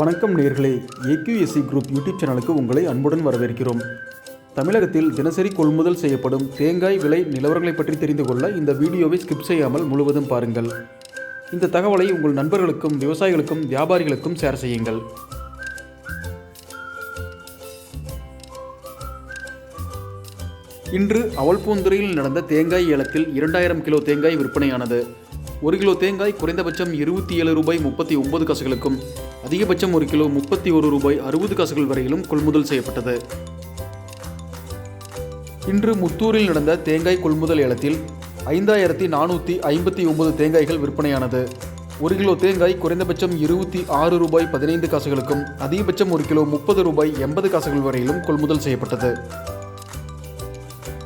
வணக்கம் நேர்களே. AQSC group YouTube சேனலுக்கு உங்களை அன்புடன் வரவேற்கிறோம். தமிழகத்தில் தினசரி கொள்முதல் செய்யப்படும் தேங்காய் விலை நிலவரங்களை பற்றி தெரிந்து கொள்ள இந்த வீடியோவை ஸ்கிப் செய்யாமல் முழுவதும் பாருங்கள். இந்த தகவலை உங்கள் நண்பர்களுக்கும் விவசாயிகளுக்கும் வியாபாரிகளுக்கும் ஷேர் செய்யுங்கள். இன்று அவல்பூந்துறையில் நடந்த தேங்காய் ஏலத்தில் இரண்டாயிரம் கிலோ தேங்காய் விற்பனையானது. ஒரு கிலோ தேங்காய் குறைந்தபட்சம் இருபத்தி ஏழு ரூபாய் முப்பத்தி ஒன்பது காசுகளுக்கும் அதிகபட்சம் ஒரு கிலோ முப்பத்தி ஒரு ரூபாய் அறுபது காசுகள் வரையிலும் கொள்முதல் செய்யப்பட்டது. இன்று முத்தூரில் நடந்த தேங்காய் கொள்முதல் ஏலத்தில் ஐந்தாயிரத்தி நானூற்றி ஐம்பத்தி ஒன்பது தேங்காய்கள் விற்பனையானது. ஒரு கிலோ தேங்காய் குறைந்தபட்சம் இருபத்தி ஆறு ரூபாய் பதினைந்து காசுகளுக்கும் அதிகபட்சம் ஒரு கிலோ முப்பது ரூபாய் எண்பது காசுகள் வரையிலும் கொள்முதல் செய்யப்பட்டது.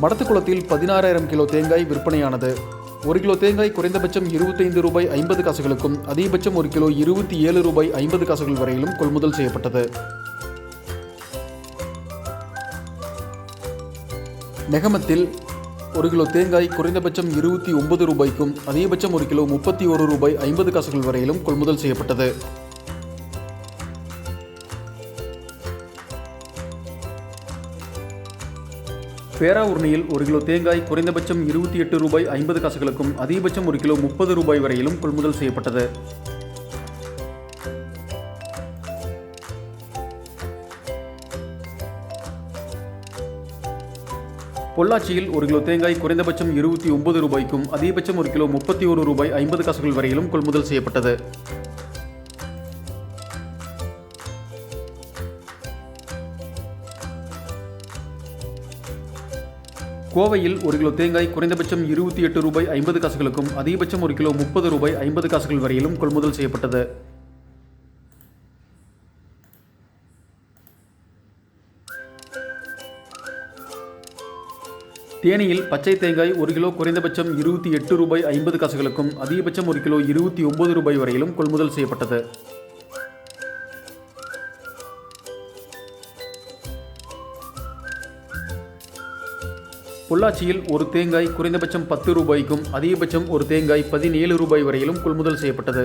மடத்துக்குளத்தில் பதினாறாயிரம் கிலோ தேங்காய் விற்பனையானது. ஒரு கிலோ தேங்காய் குறைந்தபட்சம் இருபத்தைந்து ரூபாய் ஐம்பது காசுகளுக்கும் அதிகபட்சம் ஒரு கிலோ இருபத்தி ஏழு ரூபாய் ஐம்பது காசுகள் வரையிலும் கொள்முதல் செய்யப்பட்டது. நெகமத்தில் ஒரு கிலோ தேங்காய் குறைந்தபட்சம் இருபத்தி ஒன்பது ரூபாய்க்கும் அதிகபட்சம் ஒரு கிலோ முப்பத்தி ஒரு ரூபாய் ஐம்பது காசுகள் வரையிலும் கொள்முதல் செய்யப்பட்டது. பேராவூர்ணியில் ஒரு கிலோ தேங்காய் குறைந்தபட்சம் இருபத்தி எட்டு ரூபாய் ஐம்பது காசுகளுக்கும் அதிகபட்சம் ஒரு கிலோ முப்பது ரூபாய் வரையிலும் கொள்முதல் செய்யப்பட்டது. பொள்ளாச்சியில் ஒரு கிலோ தேங்காய் குறைந்தபட்சம் இருபத்தி ஒன்பது ரூபாய்க்கும் அதிகபட்சம் ஒரு கிலோ முப்பத்தி ஒரு ரூபாய் ஐம்பது காசுகள் வரையிலும் கொள்முதல் செய்யப்பட்டது. கோவையில் ஒரு கிலோ தேங்காய் குறைந்தபட்சம் இருபத்தி எட்டு ரூபாய் ஐம்பது காசுகளுக்கும் அதிகபட்சம் ஒரு கிலோ முப்பது ரூபாய் ஐம்பது காசுகள் வரையிலும் கொள்முதல் செய்யப்பட்டது. தேனியில் பச்சை தேங்காய் ஒரு கிலோ குறைந்தபட்சம் இருபத்தி எட்டு ரூபாய் ஐம்பது காசுகளுக்கும் அதிகபட்சம் ஒரு கிலோ இருபத்தி ஒன்பது ரூபாய் வரையிலும் கொள்முதல் செய்யப்பட்டது. பொள்ளாச்சியில் ஒரு தேங்காய் குறைந்தபட்சம் பத்து ரூபாய்க்கும் அதிகபட்சம் ஒரு தேங்காய் பதினேழு ரூபாய் வரையிலும் கொள்முதல் செய்யப்பட்டது.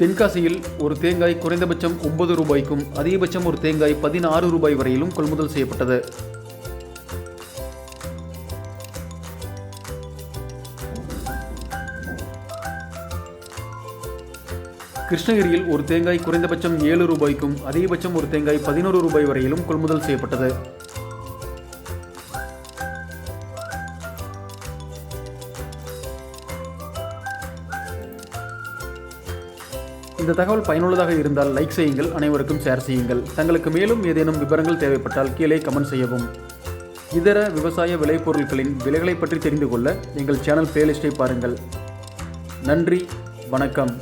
தென்காசியில் ஒரு தேங்காய் குறைந்தபட்சம் ஒன்பது ரூபாய்க்கும் அதிகபட்சம் ஒரு தேங்காய் பதினாறு ரூபாய் வரையிலும் கொள்முதல் செய்யப்பட்டது. கிருஷ்ணகிரியில் ஒரு தேங்காய் குறைந்தபட்சம் ஏழு ரூபாய்க்கும் அதிகபட்சம் ஒரு தேங்காய் பதினோரு ரூபாய் வரையிலும் கொள்முதல் செய்யப்பட்டது. இந்த தகவல் பயனுள்ளதாக இருந்தால் லைக் செய்யுங்கள் அனைவருக்கும் ஷேர் செய்யுங்கள். தங்களுக்கு மேலும் ஏதேனும் விவரங்கள் தேவைப்பட்டால் கீழே கமெண்ட் செய்யவும். இதர விவசாய விளைபொருட்களின் விலைகளை பற்றி தெரிந்து கொள்ள எங்கள் சேனல் பிளேலிஸ்டை பாருங்கள். நன்றி வணக்கம்.